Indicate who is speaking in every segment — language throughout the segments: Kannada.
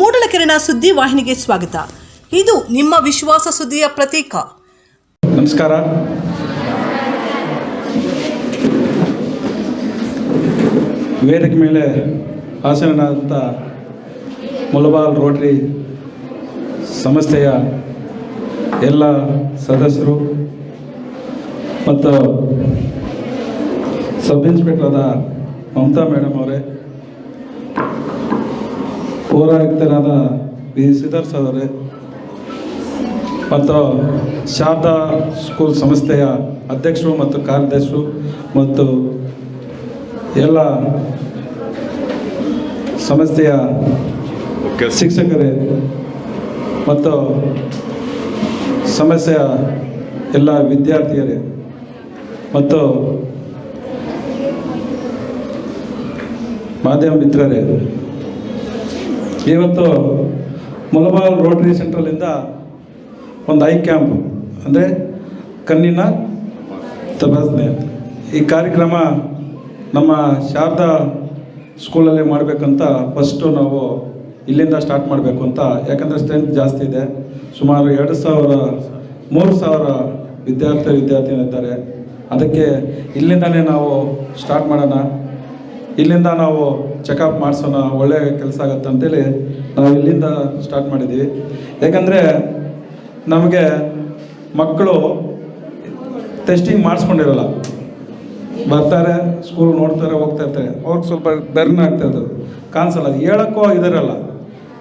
Speaker 1: ಮೂಡಲಕೆರೆನ ಸುದ್ದಿ ವಾಹಿನಿಗೆ ಸ್ವಾಗತ. ಇದು ನಿಮ್ಮ ವಿಶ್ವಾಸ ಸುದ್ದಿಯ ಪ್ರತೀಕ.
Speaker 2: ನಮಸ್ಕಾರ. ವೇದಿಕೆ ಮೇಲೆ ಹಾಸನನಾದಂಥ ಮುಲಬಾಲ್ ರೋಟರಿ ಸಂಸ್ಥೆಯ ಎಲ್ಲ ಸದಸ್ಯರು ಮತ್ತು ಸಬ್ ಇನ್ಸ್ಪೆಕ್ಟರ್ ಮಮತಾ ಮೇಡಮ್ ಅವರೇ ಪೌರಾಯುಕ್ತರಾದ ಬಿ ಸಿದ್ಧಾರ್ಥ ಅವರೇ, ಮತ್ತು ಶಾರದಾ ಸ್ಕೂಲ್ ಸಂಸ್ಥೆಯ ಅಧ್ಯಕ್ಷರು ಮತ್ತು ಕಾರ್ಯದರ್ಶರು ಮತ್ತು ಎಲ್ಲ ಸಂಸ್ಥೆಯ ಶಿಕ್ಷಕರೇ ಮತ್ತು ಸಮಸ್ಯೆಯ ಎಲ್ಲ ವಿದ್ಯಾರ್ಥಿಗಳೇ ಮತ್ತು ಮಾಧ್ಯಮ ಮಿತ್ರರೇ ಇವತ್ತು ಮಲಬಾರ್ ರೋಟರಿ ಸೆಂಟ್ರಲಿಂದ ಒಂದು ಐ ಕ್ಯಾಂಪ್, ಅಂದರೆ ಕಣ್ಣಿನ ತಪಾಸಣೆ. ಈ ಕಾರ್ಯಕ್ರಮ ನಮ್ಮ ಶಾರದಾ ಸ್ಕೂಲಲ್ಲಿ ಮಾಡಬೇಕಂತ ಫಸ್ಟು ನಾವು ಇಲ್ಲಿಂದ ಸ್ಟಾರ್ಟ್ ಮಾಡಬೇಕು ಅಂತ. ಯಾಕಂದರೆ ಸ್ಟ್ರೆಂತ್ ಜಾಸ್ತಿ ಇದೆ. ಸುಮಾರು ಎರಡು ಸಾವಿರ, ಮೂರು ಸಾವಿರ ವಿದ್ಯಾರ್ಥಿ ವಿದ್ಯಾರ್ಥಿನಿದ್ದಾರೆ ಅದಕ್ಕೆ ಇಲ್ಲಿಂದಲೇ ನಾವು ಸ್ಟಾರ್ಟ್ ಮಾಡೋಣ. ಇಲ್ಲಿಂದ ನಾವು ಚೆಕಪ್ ಮಾಡಿಸೋಣ, ಒಳ್ಳೆ ಕೆಲಸ ಆಗುತ್ತೆ ಅಂತೇಳಿ ನಾವು ಇಲ್ಲಿಂದ ಸ್ಟಾರ್ಟ್ ಮಾಡಿದ್ದೀವಿ. ಯಾಕಂದರೆ ನಮಗೆ ಮಕ್ಕಳು ಟೆಸ್ಟಿಂಗ್ ಮಾಡಿಸ್ಕೊಂಡಿರಲ್ಲ. ಬರ್ತಾರೆ ಸ್ಕೂಲ್ ನೋಡ್ತಾರೆ, ಹೋಗ್ತಾ ಇರ್ತಾರೆ. ಅವ್ರಿಗೆ ಸ್ವಲ್ಪ ಬೆರ್ನ್ ಆಗ್ತಾ ಇರ್ತದೆ. ಕಾಣಿಸಲ್ಲ ಇದಿರಲ್ಲ ಇದರಲ್ಲ.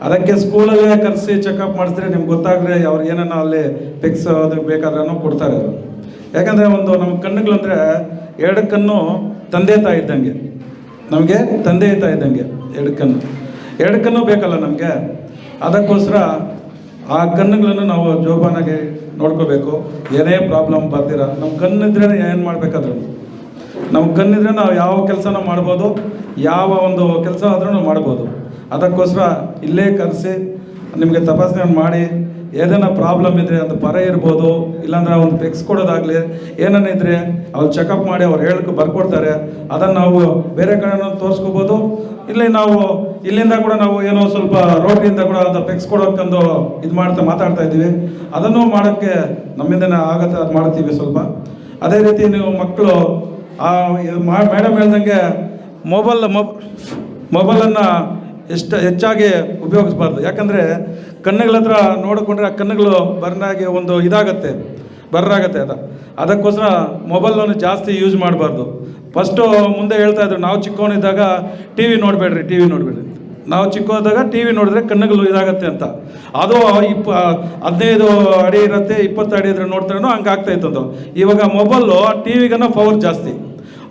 Speaker 2: ಅದಕ್ಕೆ ಸ್ಕೂಲಲ್ಲೇ ಕರೆಸಿ ಚೆಕಪ್ ಮಾಡಿಸಿದ್ರೆ ನಿಮ್ಗೆ ಗೊತ್ತಾಗ್ರೆ ಅವ್ರು ಏನನ್ನ ಅಲ್ಲಿ ಫಿಕ್ಸ್ ಅದಕ್ಕೆ ಬೇಕಾದ್ರೂ ಕೊಡ್ತಾರೆ ಅವರು. ಯಾಕಂದರೆ ಒಂದು ನಮ್ಮ ಕಣ್ಣುಗಳಂದರೆ ಎರಡು ಕಣ್ಣು ತಂದೆ ತಾಯಿ ಇದ್ದಂಗೆ. ನಮಗೆ ತಂದೆ ತಾಯಿ ಇದ್ದಂಗೆ ಎರಡು ಕಣ್ಣು ಬೇಕಲ್ಲ ನಮಗೆ. ಅದಕ್ಕೋಸ್ಕರ ಆ ಕಣ್ಣುಗಳನ್ನು ನಾವು ಜೋಪಾನಾಗಿ ನೋಡ್ಕೋಬೇಕು. ಏನೇ ಪ್ರಾಬ್ಲಮ್ ಬರ್ತೀರ ನಮ್ಮ ಕಣ್ಣಿದ್ರೆ ಏನು ಮಾಡಬೇಕಾದ್ರೂ. ನಮ್ಮ ಕಣ್ಣಿದ್ರೆ ನಾವು ಯಾವ ಕೆಲಸನ ಮಾಡ್ಬೋದು, ಯಾವ ಒಂದು ಕೆಲಸ ಆದ್ರೂ ಮಾಡ್ಬೋದು. ಅದಕ್ಕೋಸ್ಕರ ಇಲ್ಲೇ ಕರೆಸಿ, ನಿಮಗೆ ತಪಾಸಣೆ ಮಾಡಿ ಏನೇನ ಪ್ರಾಬ್ಲಮ್ ಇದ್ದರೆ ಅದು ಪರ ಇರ್ಬೋದು, ಇಲ್ಲಾಂದ್ರೆ ಒಂದು ಪೆಕ್ಸ್ ಕೊಡೋದಾಗಲಿ ಏನೇನಿದ್ರೆ ಅವ್ರು ಚೆಕಪ್ ಮಾಡಿ ಅವ್ರು ಹೇಳಕ್ಕೆ ಬರ್ಕೊಡ್ತಾರೆ. ಅದನ್ನು ನಾವು ಬೇರೆ ಕಡೆನೂ ತೋರಿಸ್ಕೋಬೋದು. ಇಲ್ಲಿ ನಾವು, ಇಲ್ಲಿಂದ ಕೂಡ ನಾವು ಏನೋ ಸ್ವಲ್ಪ ರೋಡ್ನಿಂದ ಕೂಡ ಅದು ಫಿಕ್ಸ್ ಕೊಡೋಕ್ಕಂದು ಇದು ಮಾಡ್ತಾ ಮಾತಾಡ್ತಾ ಇದ್ದೀವಿ. ಅದನ್ನು ಮಾಡೋಕ್ಕೆ ನಮ್ಮಿಂದನೇ ಆಗತ್ತೆ, ಅದು ಮಾಡ್ತೀವಿ ಸ್ವಲ್ಪ. ಅದೇ ರೀತಿ ನೀವು ಮಕ್ಕಳು ಮೇಡಮ್ ಹೇಳ್ದಂಗೆ ಮೊಬೈಲ್ ಮೊಬ್ ಮೊಬೈಲನ್ನು ಎಷ್ಟು, ಹೆಚ್ಚಾಗಿ ಉಪಯೋಗಿಸ್ಬಾರ್ದು. ಯಾಕಂದರೆ ಕಣ್ಣುಗಳ ಹತ್ರ ನೋಡಿಕೊಂಡ್ರೆ ಆ ಕಣ್ಣುಗಳು ಬರ್ನಾಗಿ ಒಂದು ಇದಾಗತ್ತೆ, ಬರ್ರಾಗತ್ತೆ ಅದು. ಅದಕ್ಕೋಸ್ಕರ ಮೊಬೈಲನ್ನು ಜಾಸ್ತಿ ಯೂಸ್ ಮಾಡಬಾರ್ದು. ಫಸ್ಟು ಮುಂದೆ ಹೇಳ್ತಾ ಇದ್ರು, ನಾವು ಚಿಕ್ಕವನಿದ್ದಾಗ ಟಿ ವಿ ನೋಡಬೇಡ್ರಿ ಟಿ ವಿ ನೋಡಬೇಡ್ರಿ ನಾವು ಚಿಕ್ಕವದಾಗ ಟಿ ವಿ ನೋಡಿದ್ರೆ ಕಣ್ಣುಗಳು ಇದಾಗತ್ತೆ ಅಂತ. ಅದು ಇಪ್ಪ ಹದಿನೈದು ಅಡಿ ಇರುತ್ತೆ, ಇಪ್ಪತ್ತು ಅಡಿ ಇದ್ರೆ ನೋಡ್ತಾರೇನೋ ಹಂಗೆ ಆಗ್ತಾ ಇತ್ತು ಇವಾಗ ಮೊಬೈಲು ಟಿ ವಿಗನ್ನ ಪವರ್ ಜಾಸ್ತಿ.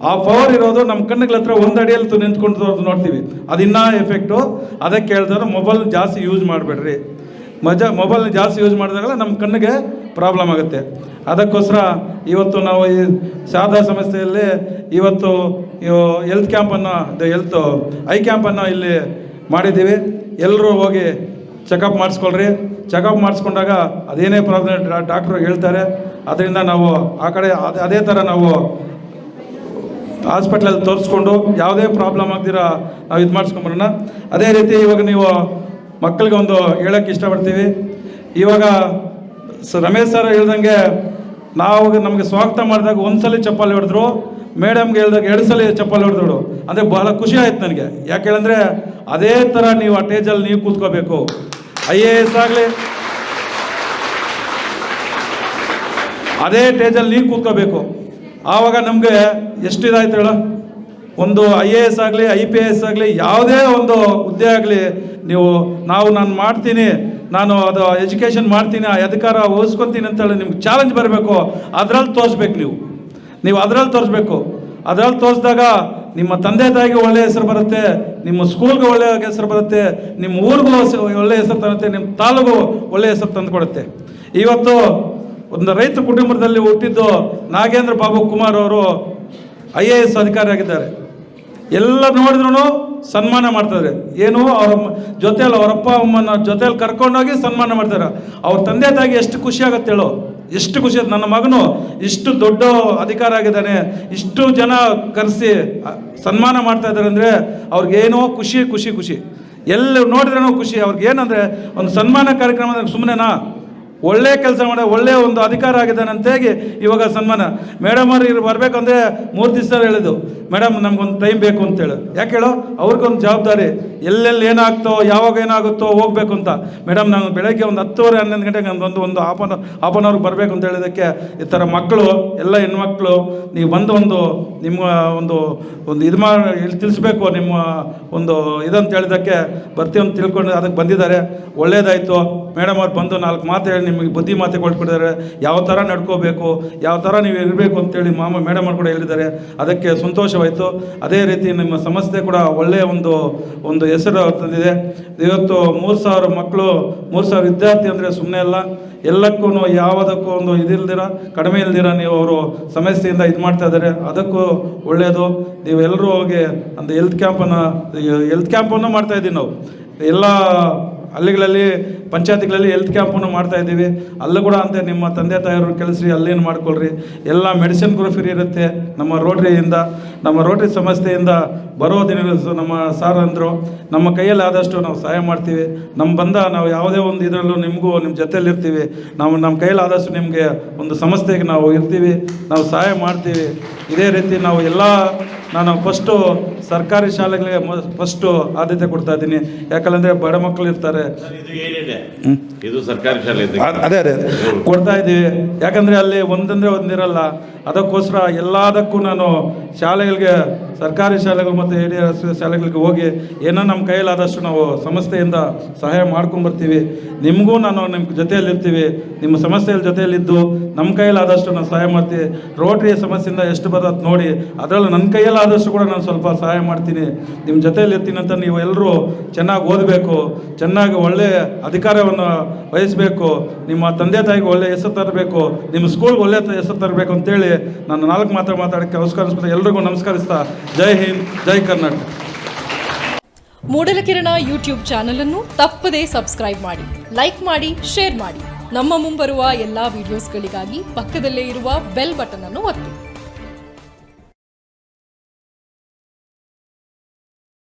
Speaker 2: ಆ ಪವರ್ ಇರೋದು ನಮ್ಮ ಕಣ್ಣುಗಳ ಹತ್ರ ಒಂದು ಅಡಿಯಲ್ಲಿ ನಿಂತ್ಕೊಂಡು ನೋಡ್ತೀವಿ. ಅದು ಇನ್ನೂ ಎಫೆಕ್ಟು ಅದಕ್ಕೆ ಹೇಳ್ತಾರೆ ಮೊಬೈಲ್ ಜಾಸ್ತಿ ಯೂಸ್ ಮಾಡಬೇಡ್ರಿ. ಮಜಾ ಮೊಬೈಲ್ ಜಾಸ್ತಿ ಯೂಸ್ ಮಾಡಿದಾಗಲ್ಲ ನಮ್ಮ ಕಣ್ಣಿಗೆ ಪ್ರಾಬ್ಲಮ್ ಆಗುತ್ತೆ. ಅದಕ್ಕೋಸ್ಕರ ಇವತ್ತು ನಾವು ಈ ಶಾರದಾ ಸಂಸ್ಥೆಯಲ್ಲಿ ಇವತ್ತು ಹೆಲ್ತ್ ಕ್ಯಾಂಪನ್ನು ಎಲ್ತ್ ಐ ಕ್ಯಾಂಪನ್ನು ಇಲ್ಲಿ ಮಾಡಿದ್ದೀವಿ. ಎಲ್ಲರೂ ಹೋಗಿ ಚೆಕಪ್ ಮಾಡಿಸ್ಕೊಳ್ರಿ. ಚೆಕಪ್ ಮಾಡಿಸ್ಕೊಂಡಾಗ ಅದೇನೇ ಪ್ರಾಬ್ಲಮ್ ಡಾಕ್ಟ್ರು ಹೇಳ್ತಾರೆ. ಅದರಿಂದ ನಾವು ಆ ಕಡೆ ಅದೇ ಅದೇ ಥರ ನಾವು ಹಾಸ್ಪಿಟ್ಲಲ್ಲಿ ತೋರಿಸ್ಕೊಂಡು ಯಾವುದೇ ಪ್ರಾಬ್ಲಮ್ ಆಗ್ದಿರ ನಾವು ಇದು ಮಾಡಿಸ್ಕೊಂಬರೋಣ ಅದೇ ರೀತಿ ಇವಾಗ ನೀವು ಮಕ್ಕಳಿಗೆ ಒಂದು ಹೇಳೋಕ್ಕೆ ಇಷ್ಟಪಡ್ತೀವಿ. ಇವಾಗ ರಮೇಶ್ ಸರ್ ಹೇಳ್ದಂಗೆ ನಾವು ನಮಗೆ ಸ್ವಾಗತ ಮಾಡಿದಾಗ ಒಂದ್ಸಲಿ ಚಪ್ಪಾಳೆ ಹೊಡೆದ್ರು ಮೇಡಮ್ಗೆ ಹೇಳ್ದಾಗ ಎರಡು ಸಲ ಚಪ್ಪಾಳೆ ಹೊಡೆದ್ರು ಅಂದರೆ ಬಹಳ ಖುಷಿ ಆಯ್ತು ನನಗೆ. ಯಾಕೆ ಹೇಳಂದರೆ ಅದೇ ಥರ ನೀವು ಆ ಟೇಜಲ್ಲಿ ನೀವು ಕೂತ್ಕೋಬೇಕು. ಐ ಎ ಎಸ್ ಆಗಲಿ, ಅದೇ ಟೇಜಲ್ಲಿ ನೀವು ಕೂತ್ಕೋಬೇಕು. ಆವಾಗ ನಮಗೆ ಎಷ್ಟು ಹೇಳೋ ಹೇಳ? ಒಂದು ಐ ಎ ಎಸ್ ಆಗಲಿ ಐ ಪಿ ಎಸ್ ಆಗಲಿ, ಯಾವುದೇ ಒಂದು ಹುದ್ದೆ ಆಗಲಿ, ನೀವು, ನಾವು ನಾನು ಮಾಡ್ತೀನಿ, ನಾನು ಅದು ಎಜುಕೇಷನ್ ಮಾಡ್ತೀನಿ, ಆ ಅಧಿಕಾರ ಓದಿಸ್ಕೊತೀನಿ ಅಂತೇಳಿ ನಿಮ್ಗೆ ಚಾಲೆಂಜ್ ಬರಬೇಕು ಅದರಲ್ಲಿ ತೋರಿಸ್ಬೇಕು ನೀವು. ನೀವು ಅದರಲ್ಲಿ ತೋರಿಸ್ಬೇಕು. ಅದರಲ್ಲಿ ತೋರಿಸಿದಾಗ ನಿಮ್ಮ ತಂದೆ ತಾಯಿಗೆ ಒಳ್ಳೆಯ ಹೆಸರು ಬರುತ್ತೆ, ನಿಮ್ಮ ಸ್ಕೂಲ್ಗೆ ಒಳ್ಳೆಯ ಹೆಸರು ಬರುತ್ತೆ, ನಿಮ್ಮ ಊರಿಗೂ ಒಳ್ಳೆಯ ಹೆಸರು ತರುತ್ತೆ, ನಿಮ್ಮ ತಾಲೂಕು ಒಳ್ಳೆಯ ಹೆಸರು ತಂದು ಕೊಡುತ್ತೆ. ಇವತ್ತು ಒಂದು ರೈತ ಕುಟುಂಬದಲ್ಲಿ ಹುಟ್ಟಿದ್ದು ನಾಗೇಂದ್ರ ಬಾಬು ಕುಮಾರ್ ಅವರು ಐ ಎ ಎಸ್ ಅಧಿಕಾರಿ ಆಗಿದ್ದಾರೆ. ಎಲ್ಲ ನೋಡಿದ್ರು ಸನ್ಮಾನ ಮಾಡ್ತಾರೆ. ಏನು ಅವ್ರ ಜೊತೆಯಲ್ಲಿ ಅವರಪ್ಪ ಅಮ್ಮನ ಜೊತೆಯಲ್ಲಿ ಕರ್ಕೊಂಡೋಗಿ ಸನ್ಮಾನ ಮಾಡ್ತಾರೆ. ಅವ್ರ ತಂದೆ ತಾಯಿಗೆ ಎಷ್ಟು ಖುಷಿ ಆಗುತ್ತೆ ಹೇಳು. ಎಷ್ಟು ಖುಷಿ ಆಗುತ್ತೆ ನನ್ನ ಮಗನು ಇಷ್ಟು ದೊಡ್ಡ ಅಧಿಕಾರ ಆಗಿದ್ದಾನೆ, ಇಷ್ಟು ಜನ ಕರೆಸಿ ಸನ್ಮಾನ ಮಾಡ್ತಾ ಇದ್ದಾರೆ ಅಂದರೆ ಅವ್ರಿಗೇನೋ ಖುಷಿ ಖುಷಿ ಖುಷಿ. ಎಲ್ಲ ನೋಡಿದ್ರೇನೋ ಖುಷಿ. ಅವ್ರಿಗೆ ಏನಂದರೆ ಒಂದು ಸನ್ಮಾನ ಕಾರ್ಯಕ್ರಮ ಸುಮ್ಮನೆನಾ ಒಳ್ಳೆ ಕೆಲಸ ಮಾಡ, ಒಳ್ಳೆ ಒಂದು ಅಧಿಕಾರ ಆಗಿದ್ದಾನೆ ಅಂತೇಳಿ ಇವಾಗ ಸನ್ಮಾನ? ಮೇಡಮ್ ಅವ್ರು ಇಲ್ಲಿ ಬರಬೇಕಂದ್ರೆ ಮೂರು ದಿವಸ ಹೇಳಿದ್ದು. ಮೇಡಮ್, ನಮ್ಗೊಂದು ಟೈಮ್ ಬೇಕು ಅಂತೇಳಿ ಯಾಕೆ ಹೇಳೋ? ಅವ್ರಿಗೊಂದು ಜವಾಬ್ದಾರಿ. ಎಲ್ಲೆಲ್ಲಿ ಏನಾಗ್ತೋ, ಯಾವಾಗ ಏನಾಗುತ್ತೋ ಹೋಗ್ಬೇಕು ಅಂತ. ಮೇಡಮ್, ನಾನು ಬೆಳಗ್ಗೆ ಒಂದು ಹತ್ತುವರೆ, ಹನ್ನೊಂದು ಗಂಟೆಗೆ ನಾನು ಒಂದು ಆಪನ ಅವರ್ಗೆ ಬರಬೇಕು ಅಂತ ಹೇಳಿದಕ್ಕೆ ಈ ಥರ ಮಕ್ಕಳು, ಎಲ್ಲ ಹೆಣ್ಮಕ್ಳು, ನೀವು ಬಂದು ಒಂದು ನಿಮ್ಮ ಒಂದು ಒಂದು ಇದು ಮಾಡಿ ತಿಳಿಸ್ಬೇಕು ನಿಮ್ಮ ಒಂದು ಇದಂತ ಹೇಳಿದಕ್ಕೆ ಬರ್ತೀವಿ ಅಂತ ತಿಳ್ಕೊಂಡು ಅದಕ್ಕೆ ಬಂದಿದ್ದಾರೆ. ಒಳ್ಳೇದಾಯಿತು. ಮೇಡಮ್ ಅವ್ರು ಬಂದು ನಾಲ್ಕು ಮಾತು ಹೇಳಿ ನಿಮಗೆ ಬುದ್ಧಿ ಮಾತು ಕೊಟ್ಬಿಟ್ಟಿದ್ದಾರೆ. ಯಾವ ಥರ ನಡ್ಕೋಬೇಕು, ಯಾವ ಥರ ನೀವು ಇರಬೇಕು ಅಂತೇಳಿ ಮಾಮ, ಮೇಡಮ್ ಅವ್ರು ಕೂಡ ಹೇಳಿದ್ದಾರೆ. ಅದಕ್ಕೆ ಸಂತೋಷವಾಯಿತು. ಅದೇ ರೀತಿ ನಿಮ್ಮ ಸಂಸ್ಥೆ ಕೂಡ ಒಳ್ಳೆಯ ಒಂದು ಒಂದು ಹೆಸರು ತಂದಿದೆ. ಇವತ್ತು ಮೂರು ಸಾವಿರ ಮಕ್ಕಳು, ಮೂರು ಸಾವಿರ ವಿದ್ಯಾರ್ಥಿ ಅಂದರೆ ಸುಮ್ಮನೆ ಅಲ್ಲ. ಎಲ್ಲಕ್ಕೂ ಯಾವುದಕ್ಕೂ ಒಂದು ಇದಿಲ್ದಿರ, ಕಡಿಮೆ ಇಲ್ದಿರ ನೀವು ಅವರು ಸಮಸ್ಯೆಯಿಂದ ಇದು ಮಾಡ್ತಾ ಇದ್ದಾರೆ. ಅದಕ್ಕೂ ಒಳ್ಳೆಯದು ನೀವು ಎಲ್ಲರೂ ಹೋಗಿ ಒಂದು ಹೆಲ್ತ್ ಕ್ಯಾಂಪನ್ನು ಹೆಲ್ತ್ ಕ್ಯಾಂಪನ್ನು ಮಾಡ್ತಾ ಇದ್ದೀವಿ ನಾವು. ಎಲ್ಲ ಹಳ್ಳಿಗಳಲ್ಲಿ, ಪಂಚಾಯತಿಗಳಲ್ಲಿ ಹೆಲ್ತ್ ಕ್ಯಾಂಪನ್ನು ಮಾಡ್ತಾ ಇದ್ದೀವಿ. ಅಲ್ಲೂ ಕೂಡ ಅಂತೆ ನಿಮ್ಮ ತಂದೆ ತಾಯಿಯವ್ರನ್ನ ಕಳಿಸ್ರಿ ಅಲ್ಲೇನು ಮಾಡ್ಕೊಳ್ರಿ. ಎಲ್ಲ ಮೆಡಿಸಿನ್ ಫ್ರೀ ಇರುತ್ತೆ. ನಮ್ಮ ರೋಟ್ರಿಯಿಂದ ನಮ್ಮ ರೋಟ್ರಿ ಸಂಸ್ಥೆಯಿಂದ ಬರೋ ದಿನ ನಮ್ಮ ಸಾರ್ ಅಂದರು, ನಮ್ಮ ಕೈಯಲ್ಲಿ ಆದಷ್ಟು ನಾವು ಸಹಾಯ ಮಾಡ್ತೀವಿ. ನಮ್ಮ ಬಂದ ನಾವು ಯಾವುದೇ ಒಂದು ಇದರಲ್ಲೂ ನಿಮಗೂ ನಿಮ್ಮ ಜೊತೆಯಲ್ಲಿ ಇರ್ತೀವಿ. ನಾವು ನಮ್ಮ ಕೈಯಲ್ಲಿ ಆದಷ್ಟು ನಿಮಗೆ ಒಂದು ಸಂಸ್ಥೆಗೆ ನಾವು ಇರ್ತೀವಿ. ನಾವು ಸಹಾಯ ಮಾಡ್ತೀವಿ. ಇದೇ ರೀತಿ ನಾವು ಎಲ್ಲ, ನಾನು ಫಸ್ಟು ಸರ್ಕಾರಿ ಶಾಲೆಗಳಿಗೆ ಫಸ್ಟು ಆದ್ಯತೆ ಕೊಡ್ತಾ ಇದ್ದೀನಿ. ಯಾಕಂದರೆ ಬಡ ಮಕ್ಕಳು ಇರ್ತಾರೆ.
Speaker 3: ಇದು ಸರ್ಕಾರಿ ಶಾಲೆ
Speaker 2: ಅದೇ ಅದೇ ಕೊಡ್ತಾ ಇದ್ದೀವಿ. ಯಾಕಂದ್ರೆ ಅಲ್ಲಿ ಒಂದಂದ್ರೆ ಒಂದಿರಲ್ಲ. ಅದಕ್ಕೋಸ್ಕರ ಎಲ್ಲದಕ್ಕೂ ನಾನು ಶಾಲೆಗಳಿಗೆ, ಸರ್ಕಾರಿ ಶಾಲೆಗಳು ಮತ್ತು ಎ ಡಿ ಎಸ್ ಶಾಲೆಗಳಿಗೆ ಹೋಗಿ ಏನೋ ನಮ್ಮ ಕೈಯಲ್ಲಾದಷ್ಟು ನಾವು ಸಂಸ್ಥೆಯಿಂದ ಸಹಾಯ ಮಾಡ್ಕೊಂಬರ್ತೀವಿ. ನಿಮಗೂ ನಾನು ನಿಮ್ಮ ಜೊತೆಯಲ್ಲಿರ್ತೀವಿ. ನಿಮ್ಮ ಸಮಸ್ಯೆಯಲ್ಲಿ ಜೊತೆಯಲ್ಲಿದ್ದು ನಮ್ಮ ಕೈಯಲ್ಲಾದಷ್ಟು ನಾನು ಸಹಾಯ ಮಾಡ್ತೀವಿ. ರೋಟ್ರಿ ಸಮಸ್ಯೆಯಿಂದ ಎಷ್ಟು ಬರೋದು ನೋಡಿ, ಅದರಲ್ಲೂ ನನ್ನ ಕೈಯಲ್ಲಾದಷ್ಟು ಕೂಡ ನಾನು ಸ್ವಲ್ಪ ಸಹಾಯ ಮಾಡ್ತೀನಿ. ನಿಮ್ಮ ಜೊತೆಯಲ್ಲಿರ್ತೀನಿ ಅಂತ ನೀವು ಎಲ್ಲರೂ ಚೆನ್ನಾಗಿ ಓದಬೇಕು, ಚೆನ್ನಾಗಿ ಒಳ್ಳೆಯ ಅಧಿಕಾರವನ್ನು ವಹಿಸಬೇಕು, ನಿಮ್ಮ ತಂದೆ ತಾಯಿಗೆ ಒಳ್ಳೆಯ ಹೆಸರು ತರಬೇಕು, ನಿಮ್ಮ ಸ್ಕೂಲ್ಗೆ ಒಳ್ಳೆಯ ಹೆಸರು ತರಬೇಕು ಅಂತೇಳಿ ನಾನು ನಾಲ್ಕು ಮಾತ್ರ ಮಾತಾಡೋಕ್ಕೆ ನಮಸ್ಕರಿಸ್ಬಿಟ್ಟು ಎಲ್ರಿಗೂ ನಮಸ್ಕರಿಸ್ತಾ ಜೈ ಹಿಂದ್, ಜೈ ಕರ್ನಾಟಕ.
Speaker 4: ಮೂಡಲಕಿರಣ ಯೂಟ್ಯೂಬ್ ಚಾನೆಲ್ ಅನ್ನು ತಪ್ಪದೇ ಸಬ್ಸ್ಕ್ರೈಬ್ ಮಾಡಿ, ಲೈಕ್ ಮಾಡಿ, ಶೇರ್ ಮಾಡಿ. ನಮ್ಮ ಮುಂಬರುವ ಎಲ್ಲಾ ವಿಡಿಯೋಸ್ಗಳಿಗಾಗಿ ಪಕ್ಕದಲ್ಲೇ ಇರುವ ಬೆಲ್ ಬಟನ್ ಅನ್ನು ಒತ್ತಿ.